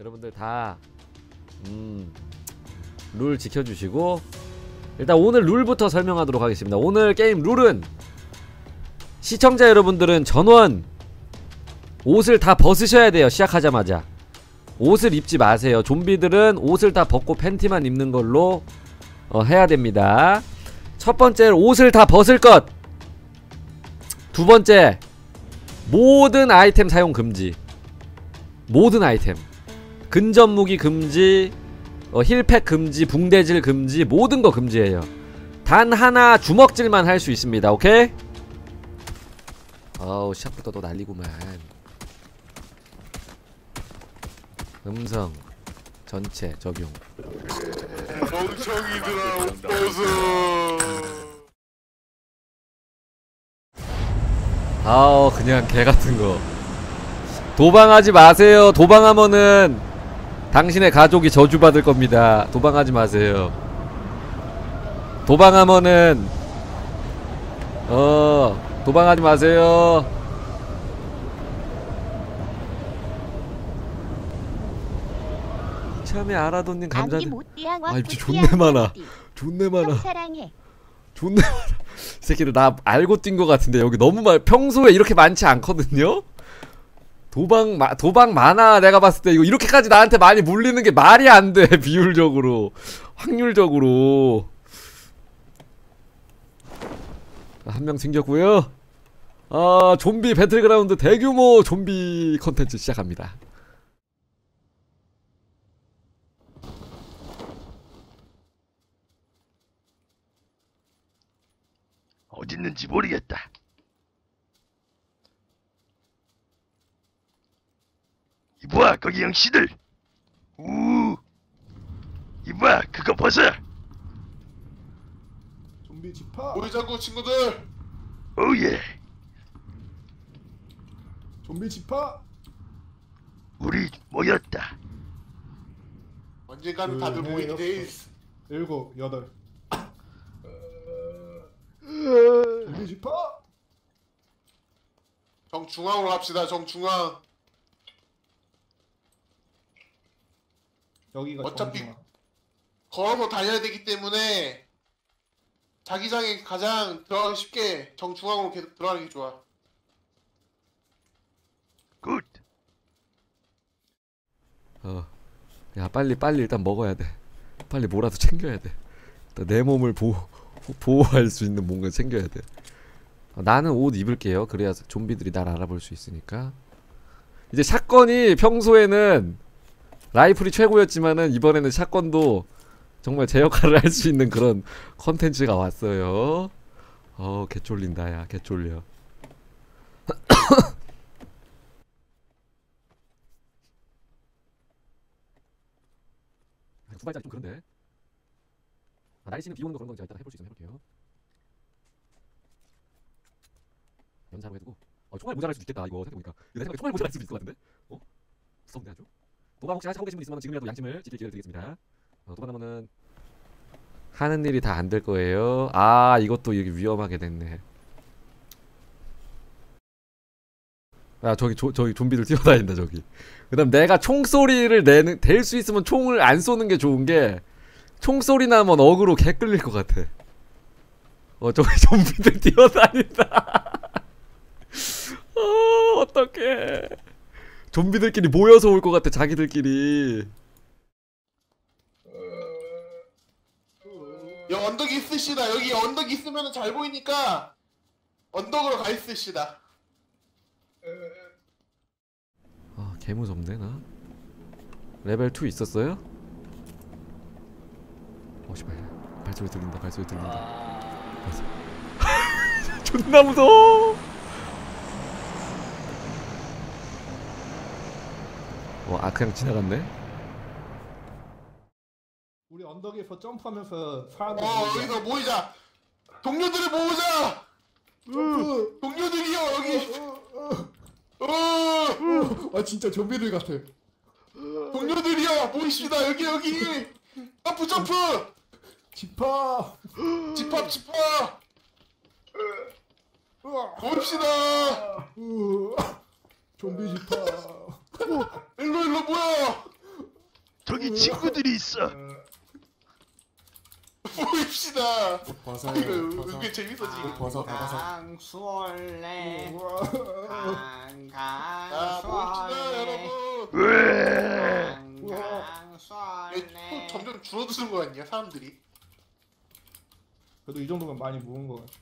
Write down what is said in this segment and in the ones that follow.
여러분들 다 음, 룰 지켜주시고 일단 오늘 룰부터 설명하도록 하겠습니다. 오늘 게임 룰은 시청자 여러분들은 전원 옷을 다 벗으셔야 돼요. 시작하자마자 옷을 입지 마세요. 좀비들은 옷을 다 벗고 팬티만 입는 걸로 어, 해야 됩니다. 첫 번째 옷을 다 벗을 것. 두 번째 모든 아이템 사용 금지. 모든 아이템. 근접 무기 금지, 어, 힐팩 금지, 붕대질 금지, 모든 거 금지예요. 단 하나 주먹질만 할 수 있습니다. 오케이? 어우 시작부터 또 난리구만. 음성 전체 적용. 멍청이들아 옷 벗어 아우 그냥 개 같은 거. 도방하지 마세요. 도방하면은 당신의 가족이 저주받을 겁니다. 도방하지 마세요. 도방하면은 어 도방하지 마세요. 참에 알아돈님. 못디양와 아, 입지 존내 많아. 존내 많아. 존내 많아. 이 새끼들 나 알고 뛴거 같은데 여기 너무 많. 평소에 이렇게 많지 않거든요. 도방 마, 도방 많아 내가 봤을 때 이거 이렇게까지 나한테 많이 물리는 게 말이 안 돼 비율적으로 확률적으로 한명 생겼고요. 아 좀비 배틀그라운드 대규모 좀비 컨텐츠 시작합니다. 어딨는지 모르겠다 이봐 거기 영씨들. 우. 이봐 그거 벗어 좀비 지파 모이자고 친구들. 오예. 좀비 지파 우리 모였다. 언젠가는 그, 다들 네, 모이게 돼 여섯. 있어 일곱 여덟. 좀비 지파 정중앙으로 갑시다 정 중앙 여기가 어차피- 정중앙. 걸어서 다녀야 되기 때문에 자기장에 가장 들어가기 쉽게 정중앙으로 계속 들어가는 게 좋아 굿 어. 야, 빨리 빨리 일단 먹어야 돼. 빨리 뭐라도 챙겨야 돼. 일단 내 몸을 보호 보호할 수 있는 뭔가 챙겨야 돼. 어, 나는 옷 입을게요. 그래야 좀비들이 날 알아볼 수 있으니까. 이제 샷건이 평소에는 라이플이 최고였지만은 이번에는 샷건도 정말 제 역할을 할 수 있는 그런 컨텐츠가 왔어요. 어, 개쫄린다, 야, 개쫄려. 두 발짜리 좀 그런데. 아, 날씨는 비 오는 거 그런 건 제가 이따가 해볼 수 있으면 해볼게요. 연사로 해두고. 어, 총알 모자랄 수도 있겠다. 이거 생각해보니까. 이거 내 생각에 총알 모자랄 수도 있을 것 같은데. 어? 무서운데 아주. 도방 혹시 하고 계신 분 있으면 지금이라도 양심을 지킬 기회를 드리겠습니다. 어, 도방하면은 하는 일이 다 안 될 거예요. 아, 이것도 여기 위험하게 됐네. 아 저기 조, 저기 좀비들 뛰어다닌다 저기. 그다음 내가 총소리를 내는 될 수 있으면 총을 안 쏘는 게 좋은 게 총소리 나면 어그로 개 끌릴 것 같아. 어 저기 좀비들 뛰어다닌다. 어 어떡해. 좀비들끼리 모여서 올 것 같아 자기들끼리. 여기 언덕이 있으시다 여기 언덕 있으면 잘 보이니까 언덕으로 가 있으시다 아 개무섭네 나. 레벨 2 있었어요? 어 씨발 발소리 들린다 발소리 들린다. 발소리. 존나 무서워. 와아 그냥 지나갔네. 우리 언덕에서 점프하면서 사람들 어 여기서 모이자 동료들을 모으자 점프 동료들이요 여기 어, 어아 진짜 좀비들 같아 동료들이요 모이시다 여기 여기 점프 점프 지파 집합 집합 모입시다 으아, 좀비 지 파 일로 일로 모여 우리 친구들이 있어. 모입시다. 벗어 이거 은근 재밌어 지금. 벗어 벗어 강수월래 아 모입시다 강강수월래 여러분. 으에. 왜 강강수월래 또 점점 줄어드는 거 아니야 사람들이? 그래도 이 정도면 많이 모은 거 같아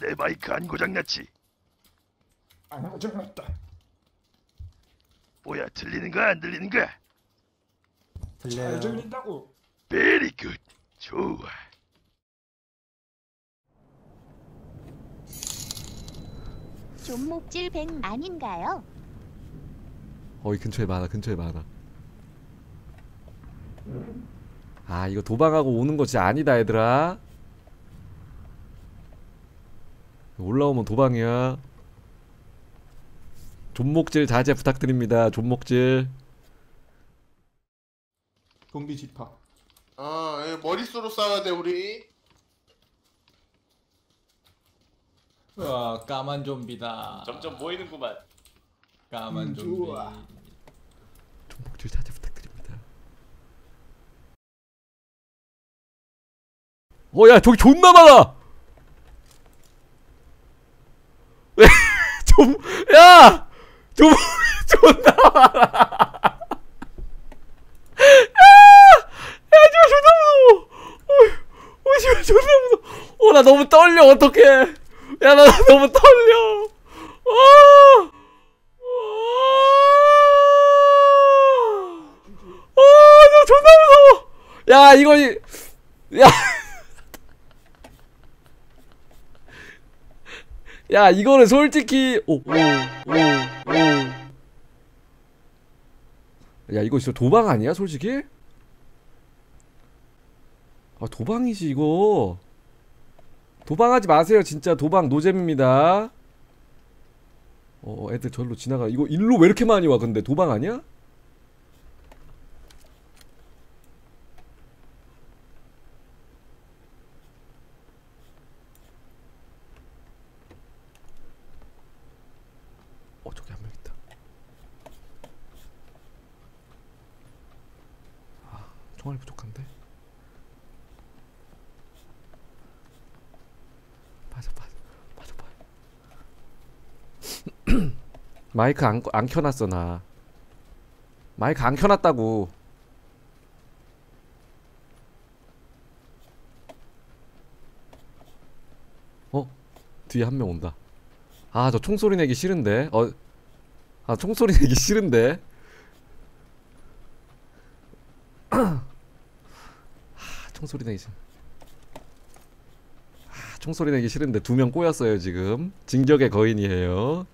내 마이크 안 고장났지? 아 고장났다 뭐야 들리는 거야 안 들리는 거야? 잘 들린다고 베리 굿. 좋아. 존목질 뱅 아닌가요? 어, 이 근처에 많아, 근처에 많아. 아, 이거 도망하고 오는 거 진짜 아니다, 얘들아. 올라오면 도망이야. 존목질 자제 부탁드립니다. 존목질. 좀비 지파 아 예, 머릿수로 싸워야 돼 우리. 와 까만 좀비다. 점점 모이는구만 까만 음, 좀비. 좋아. 존목질 자제 부탁드립니다. 어, 야, 저기 존나 많아! 왜, 좀, 야! 좀, 존나 많아! 존나 무서워! 어, 어! 어, 나 너무 떨려, 어떡해! 야, 나 너무 떨려! 어! 어, 나 존나 무서워. 야, 이거 이- 야. 야, 이거는 솔직히 오, 오, 오, 야, 이거 진짜 도방 아니야, 솔직히? 아, 도방이지 이거. 도방하지 마세요, 진짜 도방 노잼입니다. 어, 애들 절로 지나가. 이거 일로 왜 이렇게 많이 와? 근데 도방 아니야? 어, 저기 한 명 있다. 아, 총알 부족한데. 빠져, 빠져, 빠져, 빠져. 마이크 안, 안 켜놨어 나. 마이크 안 켜놨다고. 어? 뒤에 한 명 온다. 아 저 총소리 내기 싫은데? 어? 아 총소리 내기 싫은데? 아 총소리 내기 싫아 총소리 내기 싫은데 두 명 꼬였어요 지금. 진격의 거인이에요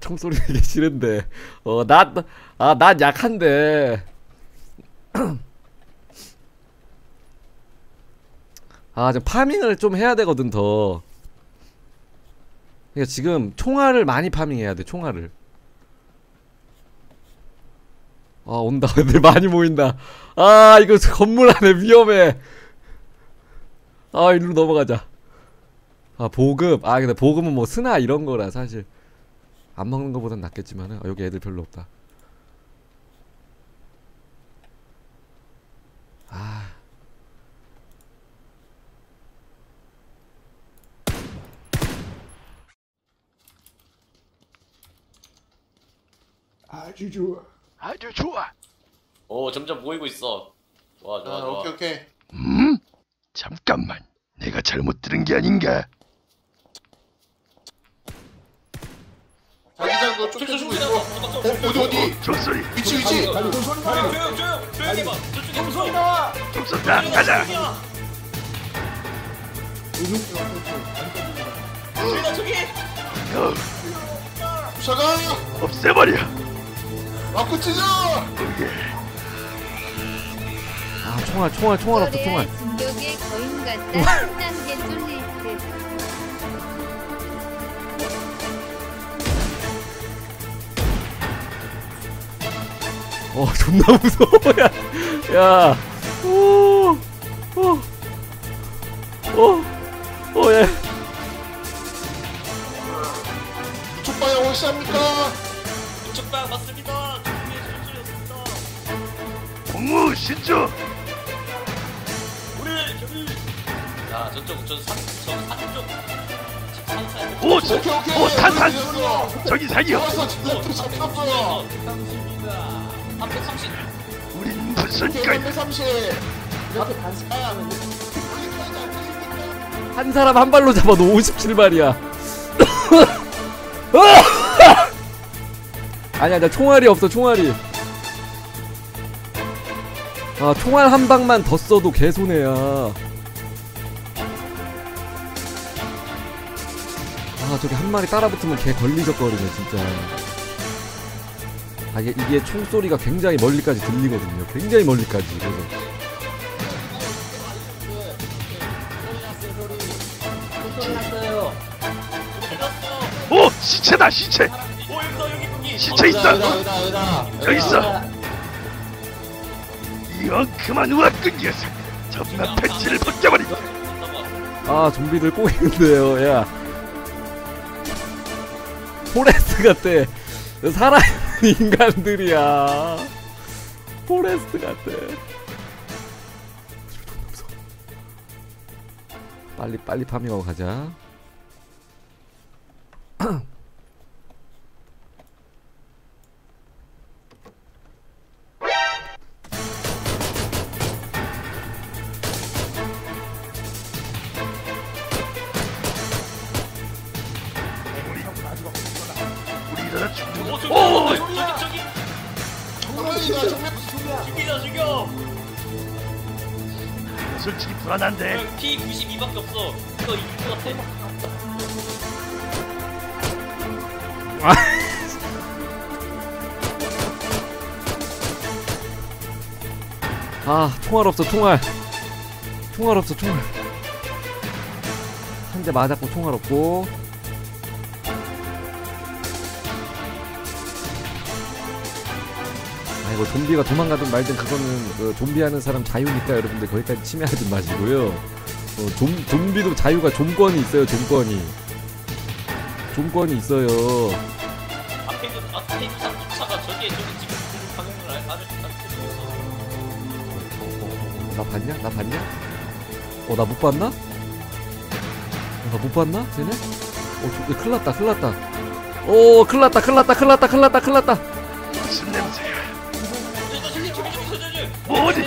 총 소리 내기 싫은데. 어난아 난 약한데. 아 지금 파밍을 좀 해야 되거든 더. 그러니까 지금 총알을 많이 파밍해야 돼 총알을. 아 온다. 애들 많이 모인다. 아 이거 건물 안에 위험해. 아 이리로 넘어가자. 아 보급. 아 근데 보급은 뭐 스나 이런 거라 사실 안 먹는 거보단 낫겠지만은 아, 여기 애들 별로 없다. 아. 아주 좋아 아주 좋아. 오 점점 모이고 있어 좋아 좋아 아 좋아 오케이 오케이. 음? 잠깐만. 내가 잘못 들은 게 아닌가? 쫓겨주고 저쪽에 있어. 나와 어 어디 어디? 저 소리. 위치 위치. 달리 손소리 나 조용 조용 조용히 해봐 저쪽에 무서워 좀 쏜다. 가자. 저기 어, 부사가 없애버려. 맞고 찢어. 아 총알 총알 총알 없어 총알. 진격의 거인 같다. 3단계 쫄리 어 존나 무서워 야. 야. 오. 어. 어. 어, 예. 족방에 오시합니까? 우측방 맞습니다. 공무 신조 우리. 자 저쪽 저 산, 저 산쪽. 산산. 오, 오케이 오케이. 오, 탄산. 이겼어. 저기 사기요 330. 우린 무슨 걸 330. 이렇게 반사하면 한 사람 한 발로 잡아도 57발이야. 아니야, 나 총알이 없어, 총알이. 아, 총알 한 방만 더 써도 개손해야. 아, 저기 한 마리 따라 붙으면 개 걸리적거리네, 진짜. 아, 이게, 이게 총소리가 굉장히 멀리까지 들리거든요. 굉장히 멀리까지. 그래서. 오 시체다 시체. 시체 있어 여기 있어 이런 그만 우악근 녀석 전면 팬츠를 벗겨버리고 아 좀비들 꼬이는데요 야 포레스트 같대 살아있는 인간들이야. 포레스트 같대 빨리 빨리 파밍하고 가자 솔직히 불안한데. P 92밖에 없어. 이거 이길 것 같아. 아 총알 없어 총알. 총알 없어 총알. 한 대 맞았고 총알 없고 아 이거 좀비가 도망가든 말든 그거는 그 좀비 하는 사람 자유니까 여러분들 거기까지 침해하지 마시고요 어, 좀, 좀비도 자유가 좀권이 있어요 좀권이 좀권이 있어요 앞에 그 앞에 그 자동차가 저기에 저기 지금 그 방향을 알- 알을 딱 있어. 나 봤냐? 나 봤냐? 어, 나 못 봤나? 어, 나못 봤나? 쟤네? 어, 저, 큰일 났다, 큰일 났다. 오, 큰일 났다, 큰일 났다, 큰일 났다, 큰일 났다, 큰일 났다. 무슨 냄새야 어디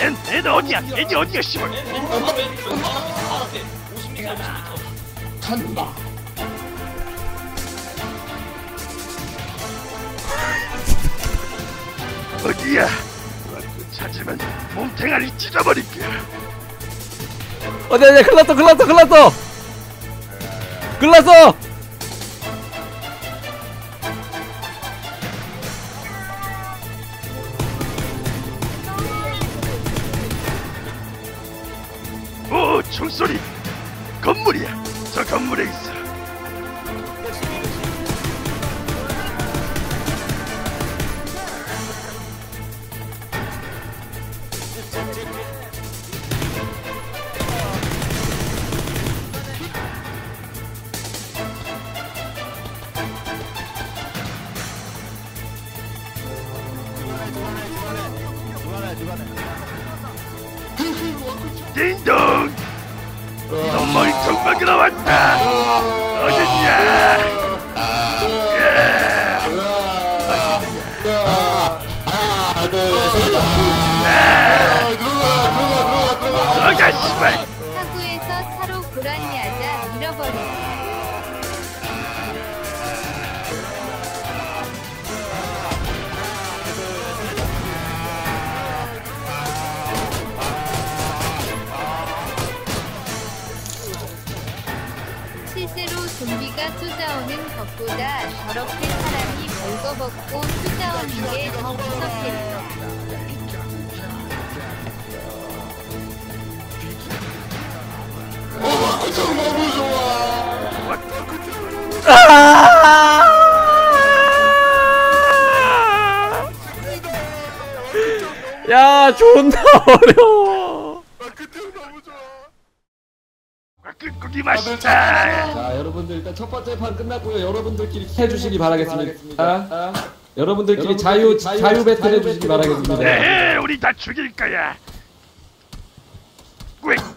앤, 앤 어디야 앤이 어디야 씨발 앞에 50m 50m. 간다. 어디야 찾으면 몸탱아리 찢어버릴게 어, 네, 네, 큰일 났어, 큰일 났어, 큰일 났어! 큰일 났어! 총소리. 건물이야. 저 건물에 있어. 딩동 너머리 정막으로 왔다 어딨냐 하 벌거벗고 쫓아오는 게더 무섭겠어. 너무 좋아. 야, 존나 어려워. 맛있다. 잘자 여러분들 일단 첫 번째 판 끝났고요 여러분들끼리 해주시기 바라겠습니다 여러분들끼리 자유 자유 배틀 해주시기 바라겠습니다 네, 우리 다 죽일 거야. 꽥. 어,